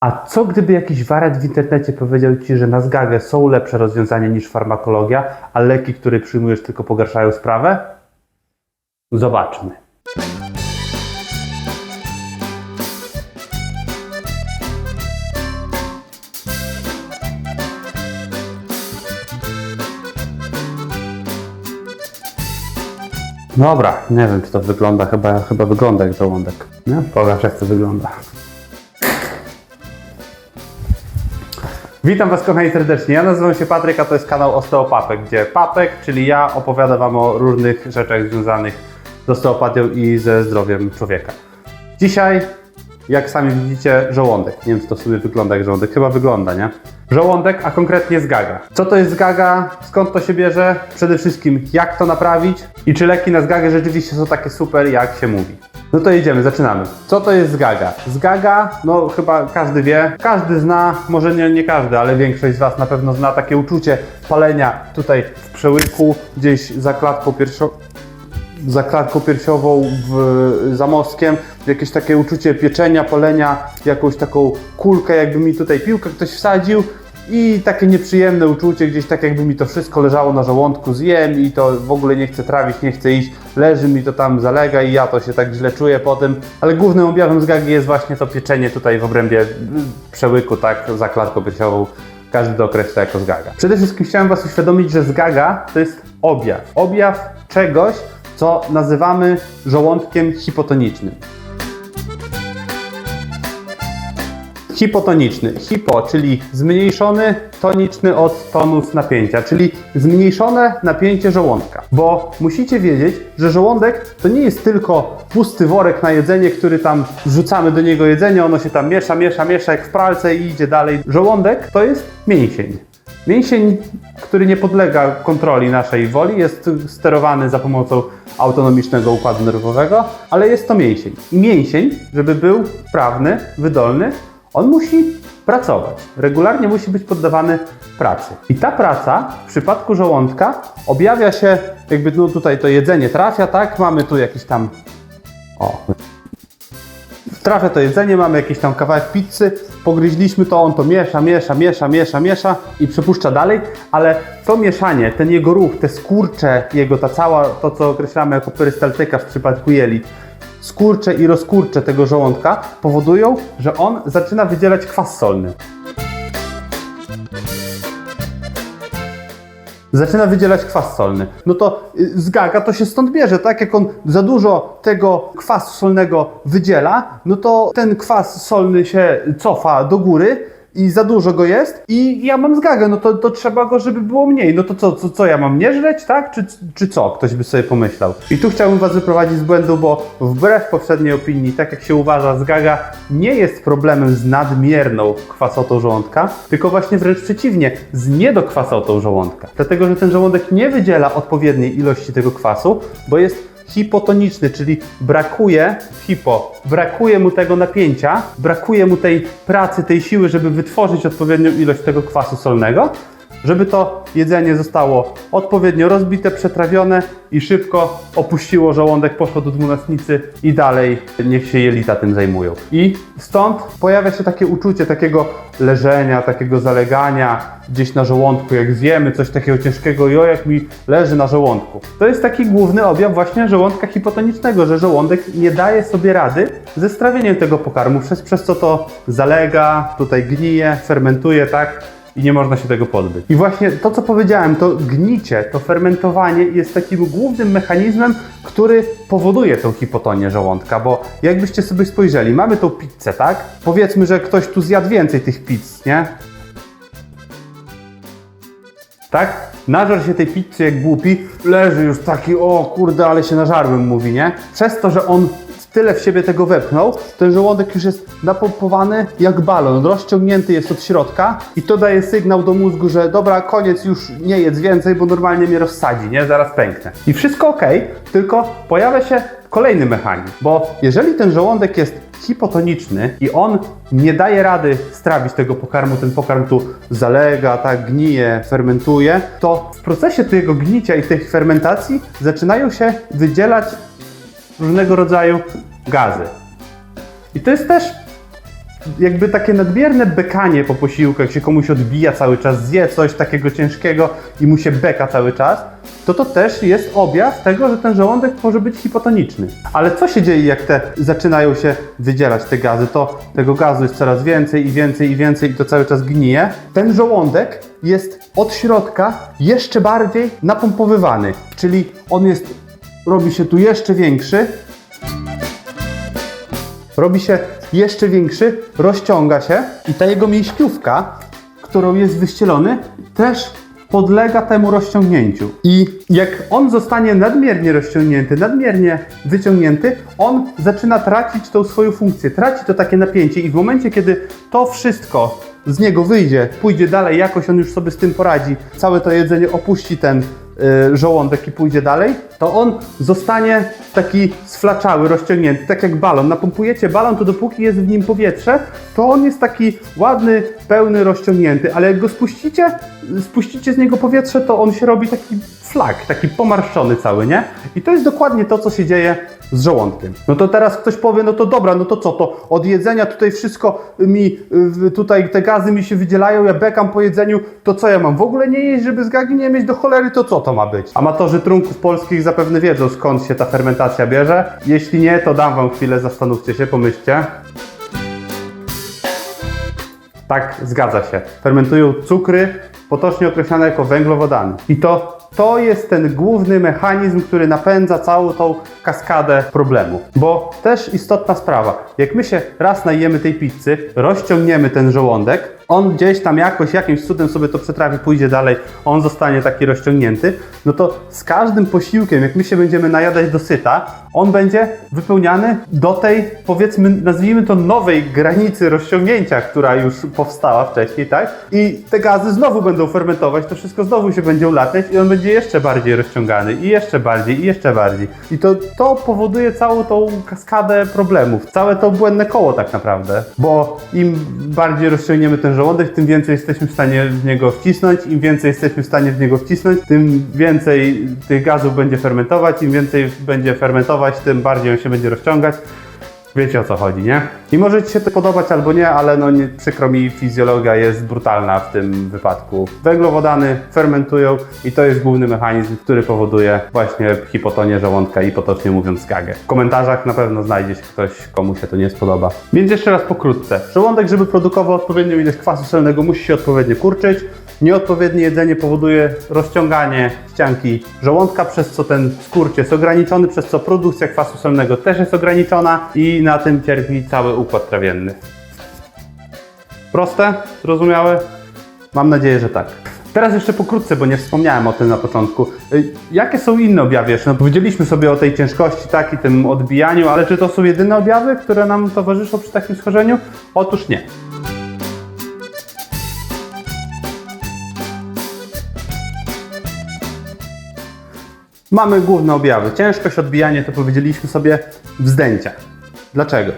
A co gdyby jakiś wariat w internecie powiedział ci, że na zgagę są lepsze rozwiązania niż farmakologia, a leki, które przyjmujesz, tylko pogarszają sprawę? Zobaczmy. Dobra, nie wiem, czy to wygląda, chyba, chyba wygląda jak żołądek. Nie? Pokaż, jak to wygląda. Witam Was kochani serdecznie. Ja nazywam się Patryk, a to jest kanał Osteopapek, gdzie Papek, czyli ja, opowiada Wam o różnych rzeczach związanych z osteopatią i ze zdrowiem człowieka. Dzisiaj, jak sami widzicie, żołądek. Nie wiem, czy to sobie wygląda jak żołądek. Chyba wygląda, nie? Żołądek, a konkretnie zgaga. Co to jest zgaga? Skąd to się bierze? Przede wszystkim, jak to naprawić? I czy leki na zgagę rzeczywiście są takie super, jak się mówi? No to jedziemy, zaczynamy. Co to jest zgaga? Zgaga, no chyba każdy wie, każdy zna, może nie, nie każdy, ale większość z Was na pewno zna takie uczucie palenia tutaj w przełyku, gdzieś za klatką piersiową za klatką piersiową, w, za mostkiem, jakieś takie uczucie pieczenia, palenia, jakąś taką kulkę, jakby mi tutaj piłkę ktoś wsadził i takie nieprzyjemne uczucie, gdzieś tak jakby mi to wszystko leżało na żołądku, zjem i to w ogóle nie chcę trawić, nie chcę iść, leży mi to tam, zalega i ja to się tak źle czuję po tym, ale głównym objawem zgagi jest właśnie to pieczenie tutaj w obrębie przełyku, tak, za klatką piersiową. Każdy to określa jako zgaga. Przede wszystkim chciałem Was uświadomić, że zgaga to jest objaw. Objaw czegoś, co nazywamy żołądkiem hipotonicznym. Hipotoniczny. Hipo, czyli zmniejszony, toniczny od tonus napięcia, czyli zmniejszone napięcie żołądka. Bo musicie wiedzieć, że żołądek to nie jest tylko pusty worek na jedzenie, który tam wrzucamy do niego jedzenie, ono się tam miesza, miesza, miesza jak w pralce i idzie dalej. Żołądek to jest mięsień. Mięsień, który nie podlega kontroli naszej woli, jest sterowany za pomocą autonomicznego układu nerwowego, ale jest to mięsień. I mięsień, żeby był sprawny, wydolny, on musi pracować. Regularnie musi być poddawany pracy. I ta praca w przypadku żołądka objawia się, jakby no tutaj to jedzenie trafia, tak? Mamy tu jakiś tam. O, trafia to jedzenie, mamy jakiś tam kawałek pizzy, pogryźliśmy to, on to miesza, miesza, miesza, miesza, miesza i przepuszcza dalej, ale to mieszanie, ten jego ruch, te skurcze jego, ta cała, to co określamy jako perystaltyka w przypadku jelit, skurcze i rozkurcze tego żołądka powodują, że on zaczyna wydzielać kwas solny. Zaczyna wydzielać kwas solny. No to y, zgaga to się stąd bierze, tak? Jak on za dużo tego kwasu solnego wydziela, no to ten kwas solny się cofa do góry i za dużo go jest i ja mam zgagę, no to, to trzeba go, żeby było mniej. No to co, co, co ja mam nie żreć, tak? Czy, czy co? Ktoś by sobie pomyślał. I tu chciałbym was wyprowadzić z błędu, bo wbrew poprzedniej opinii, tak jak się uważa, zgaga nie jest problemem z nadmierną kwasotą żołądka, tylko właśnie wręcz przeciwnie, z niedokwasotą żołądka. Dlatego, że ten żołądek nie wydziela odpowiedniej ilości tego kwasu, bo jest hipotoniczny, czyli brakuje, hipo, brakuje mu tego napięcia, brakuje mu tej pracy, tej siły, żeby wytworzyć odpowiednią ilość tego kwasu solnego, żeby to jedzenie zostało odpowiednio rozbite, przetrawione i szybko opuściło żołądek, poszło do dwunastnicy i dalej niech się jelita tym zajmują. I stąd pojawia się takie uczucie takiego leżenia, takiego zalegania gdzieś na żołądku, jak zjemy coś takiego ciężkiego, jo jak mi leży na żołądku. To jest taki główny objaw właśnie żołądka hipotonicznego, że żołądek nie daje sobie rady ze strawieniem tego pokarmu, przez, przez co to zalega, tutaj gnije, fermentuje, tak? I nie można się tego pozbyć. I właśnie to, co powiedziałem, to gnicie, to fermentowanie jest takim głównym mechanizmem, który powoduje tą hipotonię żołądka, bo jakbyście sobie spojrzeli, mamy tą pizzę, tak? Powiedzmy, że ktoś tu zjadł więcej tych pizz, nie? Tak? Nażar się tej pizzy jak głupi, leży już taki, o kurde, ale się nażarłem, mówi, nie? Przez to, że on tyle w siebie tego wepchnął, ten żołądek już jest napompowany jak balon, rozciągnięty jest od środka i to daje sygnał do mózgu, że dobra, koniec, już nie jedz więcej, bo normalnie mnie rozsadzi, nie? Zaraz pęknę. I wszystko ok, tylko pojawia się kolejny mechanizm, bo jeżeli ten żołądek jest hipotoniczny i on nie daje rady strawić tego pokarmu, ten pokarm tu zalega, tak gnije, fermentuje, to w procesie tego gnicia i tej fermentacji zaczynają się wydzielać różnego rodzaju gazy. I to jest też jakby takie nadmierne bekanie po posiłku, jak się komuś odbija cały czas, zje coś takiego ciężkiego i mu się beka cały czas, to to też jest objaw tego, że ten żołądek może być hipotoniczny. Ale co się dzieje, jak te zaczynają się wydzielać te gazy? To tego gazu jest coraz więcej i więcej i więcej i to cały czas gnije. Ten żołądek jest od środka jeszcze bardziej napompowywany, czyli on jest, robi się tu jeszcze większy, robi się jeszcze większy, rozciąga się i ta jego mięśniówka, którą jest wyścielony, też podlega temu rozciągnięciu. I jak on zostanie nadmiernie rozciągnięty, nadmiernie wyciągnięty, on zaczyna tracić tą swoją funkcję, traci to takie napięcie i w momencie, kiedy to wszystko z niego wyjdzie, pójdzie dalej, jakoś on już sobie z tym poradzi, całe to jedzenie opuści ten żołądek i pójdzie dalej, to on zostanie taki sflaczały, rozciągnięty, tak jak balon. Napompujecie balon, to dopóki jest w nim powietrze, to on jest taki ładny, pełny, rozciągnięty, ale jak go spuścicie, spuścicie z niego powietrze, to on się robi taki flak, taki pomarszczony cały, nie? I to jest dokładnie to, co się dzieje z żołądkiem. No to teraz ktoś powie, no to dobra, no to co, to od jedzenia tutaj wszystko mi, y, tutaj te gazy mi się wydzielają, ja bekam po jedzeniu, to co ja mam? W ogóle nie jeść, żeby z gagi nie mieć do cholery, to co to ma być? Amatorzy trunków polskich zapewne wiedzą, skąd się ta fermentacja bierze. Jeśli nie, to dam wam chwilę, zastanówcie się, pomyślcie. Tak, zgadza się. Fermentują cukry, potocznie określane jako węglowodany. I to, to jest ten główny mechanizm, który napędza całą tą kaskadę problemów. Bo też istotna sprawa, jak my się raz najemy tej pizzy, rozciągniemy ten żołądek, on gdzieś tam jakoś, jakimś cudem sobie to przetrawi, pójdzie dalej, on zostanie taki rozciągnięty, no to z każdym posiłkiem, jak my się będziemy najadać do syta, on będzie wypełniany do tej, powiedzmy, nazwijmy to nowej granicy rozciągnięcia, która już powstała wcześniej, tak? I te gazy znowu będą fermentować, to wszystko znowu się będzie ulatniać i on będzie jeszcze bardziej rozciągany i jeszcze bardziej i jeszcze bardziej. I to, to powoduje całą tą kaskadę problemów, całe to błędne koło tak naprawdę, bo im bardziej rozciągniemy ten żołądek, tym więcej jesteśmy w stanie w niego wcisnąć, im więcej jesteśmy w stanie w niego wcisnąć, tym więcej tych gazów będzie fermentować, im więcej będzie fermentować, tym bardziej on się będzie rozciągać. Wiecie o co chodzi, nie? I może Ci się to podobać albo nie, ale no nie, przykro mi, fizjologia jest brutalna w tym wypadku. Węglowodany fermentują i to jest główny mechanizm, który powoduje właśnie hipotonię żołądka i potocznie mówiąc gagę. W komentarzach na pewno znajdzie się ktoś, komu się to nie spodoba. Więc jeszcze raz pokrótce. Żołądek, żeby produkował odpowiednią ilość kwasu solnego, musi się odpowiednio kurczyć. Nieodpowiednie jedzenie powoduje rozciąganie ścianki żołądka, przez co ten skurcz jest ograniczony, przez co produkcja kwasu solnego też jest ograniczona i na tym cierpi cały układ trawienny. Proste? Zrozumiałe? Mam nadzieję, że tak. Teraz jeszcze pokrótce, bo nie wspomniałem o tym na początku. Y, Jakie są inne objawy jeszcze? No, powiedzieliśmy sobie o tej ciężkości, tak, i tym odbijaniu, ale czy to są jedyne objawy, które nam towarzyszą przy takim schorzeniu? Otóż nie. Mamy główne objawy. Ciężkość, odbijanie, to powiedzieliśmy sobie wzdęcia. Dlaczego?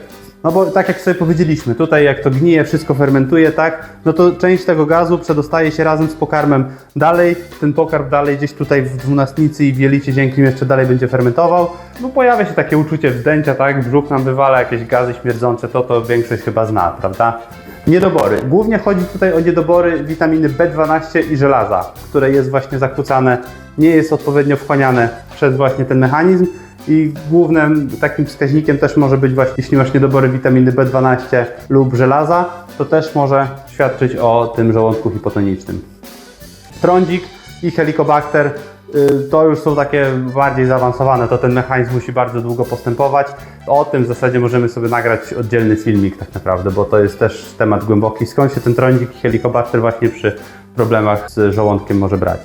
No bo tak jak sobie powiedzieliśmy, tutaj jak to gnije, wszystko fermentuje, tak, no to część tego gazu przedostaje się razem z pokarmem dalej, ten pokarm dalej gdzieś tutaj w dwunastnicy i w jelicie dzięki jeszcze dalej będzie fermentował, no pojawia się takie uczucie wzdęcia, tak, brzuch nam wywala jakieś gazy śmierdzące, to to większość chyba zna, prawda? Niedobory. Głównie chodzi tutaj o niedobory witaminy B12 i żelaza, które jest właśnie zakłócane, nie jest odpowiednio wchłaniane przez właśnie ten mechanizm i głównym takim wskaźnikiem też może być właśnie, jeśli masz niedobory witaminy B12 lub żelaza, to też może świadczyć o tym żołądku hipotonicznym. Trądzik i helikobakter to już są takie bardziej zaawansowane, to ten mechanizm musi bardzo długo postępować. O tym w zasadzie możemy sobie nagrać oddzielny filmik tak naprawdę, bo to jest też temat głęboki. Skąd się ten trądzik i właśnie przy problemach z żołądkiem może brać.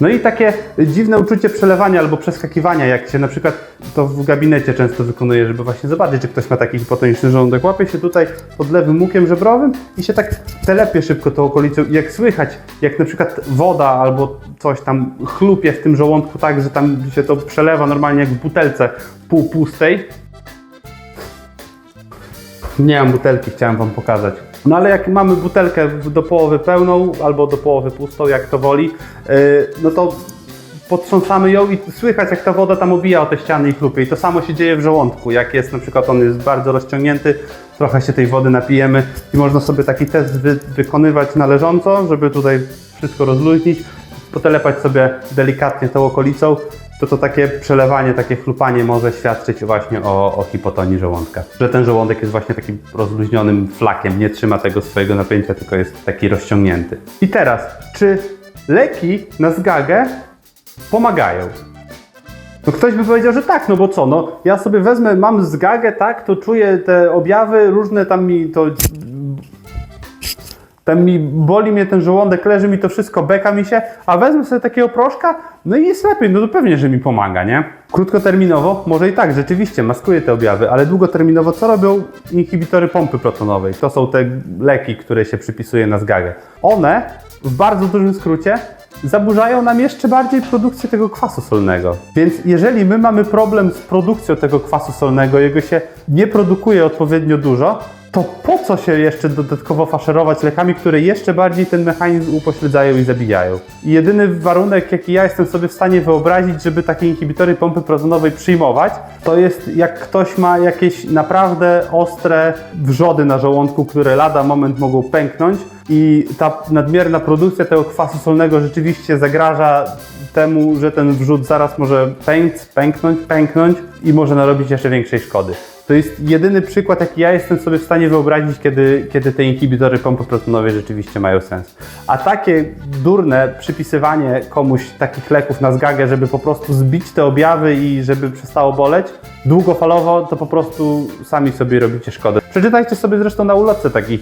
No i takie dziwne uczucie przelewania albo przeskakiwania, jak się na przykład to w gabinecie często wykonuje, żeby właśnie zobaczyć, czy ktoś ma taki hipotoniczny żołądek. Łapie się tutaj pod lewym łukiem żebrowym i się tak telepie szybko tą okolicą i jak słychać, jak na przykład woda albo coś tam chlupie w tym żołądku tak, że tam się to przelewa normalnie jak w butelce półpustej, Nie mam butelki, chciałem wam pokazać. No ale jak mamy butelkę do połowy pełną albo do połowy pustą, jak to woli, yy, no to potrząsamy ją i słychać jak ta woda tam obija o te ściany i chlupie. I to samo się dzieje w żołądku. Jak jest na przykład on jest bardzo rozciągnięty, trochę się tej wody napijemy i można sobie taki test wy wykonywać należąco, żeby tutaj wszystko rozluźnić, potelepać sobie delikatnie tą okolicą, to to takie przelewanie, takie chlupanie może świadczyć właśnie o, o hipotonii żołądka. Że ten żołądek jest właśnie takim rozluźnionym flakiem, nie trzyma tego swojego napięcia, tylko jest taki rozciągnięty. I teraz, czy leki na zgagę pomagają? No ktoś by powiedział, że tak, no bo co, no ja sobie wezmę, mam zgagę, tak, to czuję te objawy, różne tam mi to... Tam mi boli mnie ten żołądek, leży mi to wszystko, beka mi się, a wezmę sobie takiego proszka, no i jest lepiej, no to pewnie, że mi pomaga, nie? Krótkoterminowo może i tak, rzeczywiście, maskuje te objawy, ale długoterminowo co robią inhibitory pompy protonowej? To są te leki, które się przypisuje na zgagę. One, w bardzo dużym skrócie, zaburzają nam jeszcze bardziej produkcję tego kwasu solnego. Więc jeżeli my mamy problem z produkcją tego kwasu solnego, jego się nie produkuje odpowiednio dużo, to po co się jeszcze dodatkowo faszerować lekami, które jeszcze bardziej ten mechanizm upośledzają i zabijają? I jedyny warunek, jaki ja jestem sobie w stanie wyobrazić, żeby takie inhibitory pompy protonowej przyjmować, to jest jak ktoś ma jakieś naprawdę ostre wrzody na żołądku, które lada moment mogą pęknąć i ta nadmierna produkcja tego kwasu solnego rzeczywiście zagraża temu, że ten wrzód zaraz może pękć, pęknąć, pęknąć i może narobić jeszcze większej szkody. To jest jedyny przykład, jaki ja jestem sobie w stanie wyobrazić, kiedy, kiedy te inhibitory pompy protonowej rzeczywiście mają sens. A takie durne przypisywanie komuś takich leków na zgagę, żeby po prostu zbić te objawy i żeby przestało boleć, długofalowo to po prostu sami sobie robicie szkodę. Przeczytajcie sobie zresztą na ulotce takich,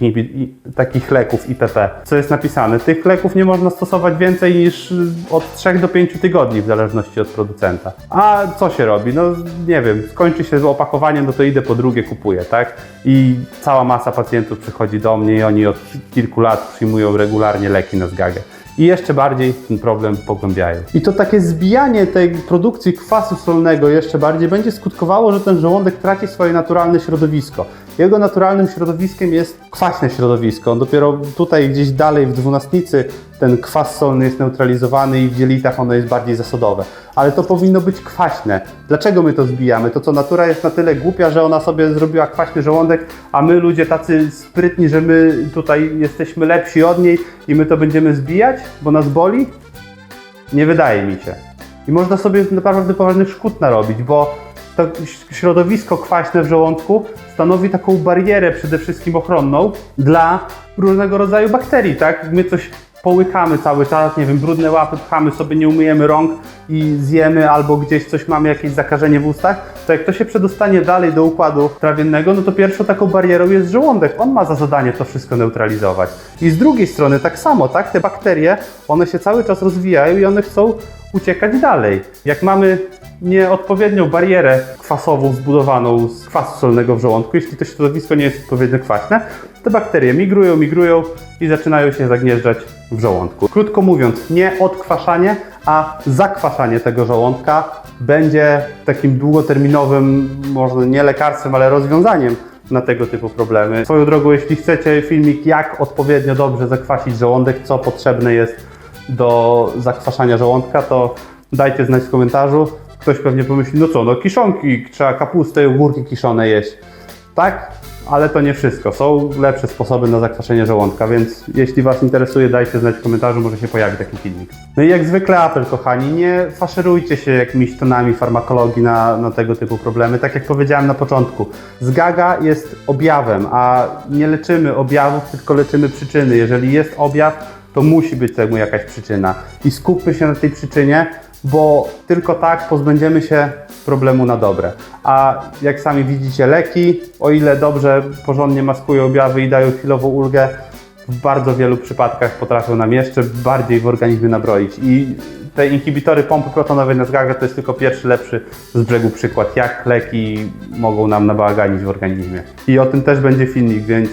takich leków IPP, co jest napisane. Tych leków nie można stosować więcej niż od 3 do 5 tygodni w zależności od producenta. A co się robi? No nie wiem, skończy się z opakowaniem, no to idę po drugie, kupuję, tak? I cała masa pacjentów przychodzi do mnie i oni od kilku lat przyjmują regularnie leki na zgagę. I jeszcze bardziej ten problem pogłębiają. I to takie zbijanie tej produkcji kwasu solnego jeszcze bardziej będzie skutkowało, że ten żołądek traci swoje naturalne środowisko. Jego naturalnym środowiskiem jest kwaśne środowisko. Dopiero tutaj gdzieś dalej w dwunastnicy ten kwas solny jest neutralizowany i w jelitach ono jest bardziej zasodowe. Ale to powinno być kwaśne. Dlaczego my to zbijamy? To co, natura jest na tyle głupia, że ona sobie zrobiła kwaśny żołądek, a my ludzie tacy sprytni, że my tutaj jesteśmy lepsi od niej i my to będziemy zbijać, bo nas boli? Nie wydaje mi się. I można sobie naprawdę poważnych szkód narobić, bo to środowisko kwaśne w żołądku stanowi taką barierę przede wszystkim ochronną dla różnego rodzaju bakterii, tak? My coś połykamy cały czas, nie wiem, brudne łapy pchamy sobie, nie umyjemy rąk i zjemy albo gdzieś coś mamy, jakieś zakażenie w ustach, to jak to się przedostanie dalej do układu trawiennego, no to pierwszą taką barierą jest żołądek. On ma za zadanie to wszystko neutralizować. I z drugiej strony tak samo, tak? Te bakterie, one się cały czas rozwijają i one chcą uciekać dalej. Jak mamy nieodpowiednią barierę kwasową zbudowaną z kwasu solnego w żołądku, jeśli to środowisko nie jest odpowiednio kwaśne, te bakterie migrują, migrują i zaczynają się zagnieżdżać w żołądku. Krótko mówiąc, nie odkwaszanie, a zakwaszanie tego żołądka będzie takim długoterminowym, może nie lekarstwem, ale rozwiązaniem na tego typu problemy. Swoją drogą, jeśli chcecie filmik, jak odpowiednio dobrze zakwasić żołądek, co potrzebne jest do zakwaszania żołądka, to dajcie znać w komentarzu. Ktoś pewnie pomyśli, no co, no kiszonki, trzeba kapustę i ogórki kiszone jeść. Tak, ale to nie wszystko. Są lepsze sposoby na zakwaszenie żołądka, więc jeśli Was interesuje, dajcie znać w komentarzu, może się pojawi taki filmik. No i jak zwykle apel, kochani, nie faszerujcie się jakimiś tonami farmakologii na, na tego typu problemy. Tak jak powiedziałem na początku, zgaga jest objawem, a nie leczymy objawów, tylko leczymy przyczyny. Jeżeli jest objaw, to musi być temu jakaś przyczyna. I skupmy się na tej przyczynie, bo tylko tak pozbędziemy się problemu na dobre. A jak sami widzicie, leki, o ile dobrze, porządnie maskują objawy i dają chwilową ulgę, w bardzo wielu przypadkach potrafią nam jeszcze bardziej w organizmie nabroić. I te inhibitory pompy protonowej na zgagę to jest tylko pierwszy, lepszy z brzegu przykład, jak leki mogą nam nabaganić w organizmie. I o tym też będzie filmik, więc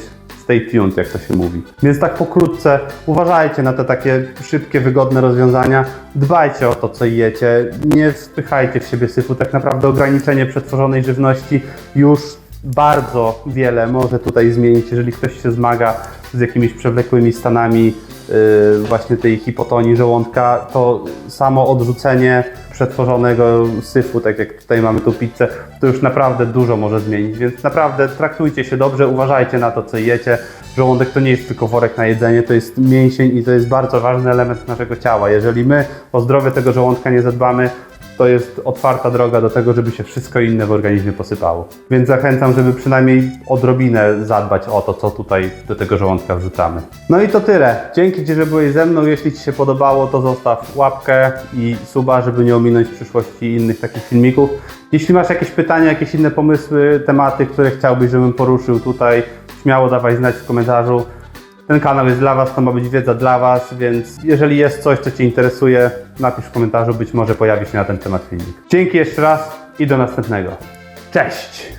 stay tuned, jak to się mówi. Więc tak pokrótce, uważajcie na te takie szybkie, wygodne rozwiązania. Dbajcie o to, co jecie. Nie wpychajcie w siebie syfu. Tak naprawdę ograniczenie przetworzonej żywności już bardzo wiele może tutaj zmienić, jeżeli ktoś się zmaga z jakimiś przewlekłymi stanami yy, właśnie tej hipotonii żołądka, to samo odrzucenie przetworzonego syfu, tak jak tutaj mamy tu pizzę, to już naprawdę dużo może zmienić, więc naprawdę traktujcie się dobrze, uważajcie na to, co jecie. Żołądek to nie jest tylko worek na jedzenie, to jest mięsień i to jest bardzo ważny element naszego ciała. Jeżeli my o zdrowie tego żołądka nie zadbamy, to jest otwarta droga do tego, żeby się wszystko inne w organizmie posypało. Więc zachęcam, żeby przynajmniej odrobinę zadbać o to, co tutaj do tego żołądka wrzucamy. No i to tyle. Dzięki Ci, że byłeś ze mną. Jeśli Ci się podobało, to zostaw łapkę i suba, żeby nie ominąć w przyszłości innych takich filmików. Jeśli masz jakieś pytania, jakieś inne pomysły, tematy, które chciałbyś, żebym poruszył tutaj, śmiało dawaj znać w komentarzu. Ten kanał jest dla Was, to ma być wiedza dla Was, więc jeżeli jest coś, co Cię interesuje, napisz w komentarzu, być może pojawi się na ten temat filmik. Dzięki jeszcze raz i do następnego. Cześć!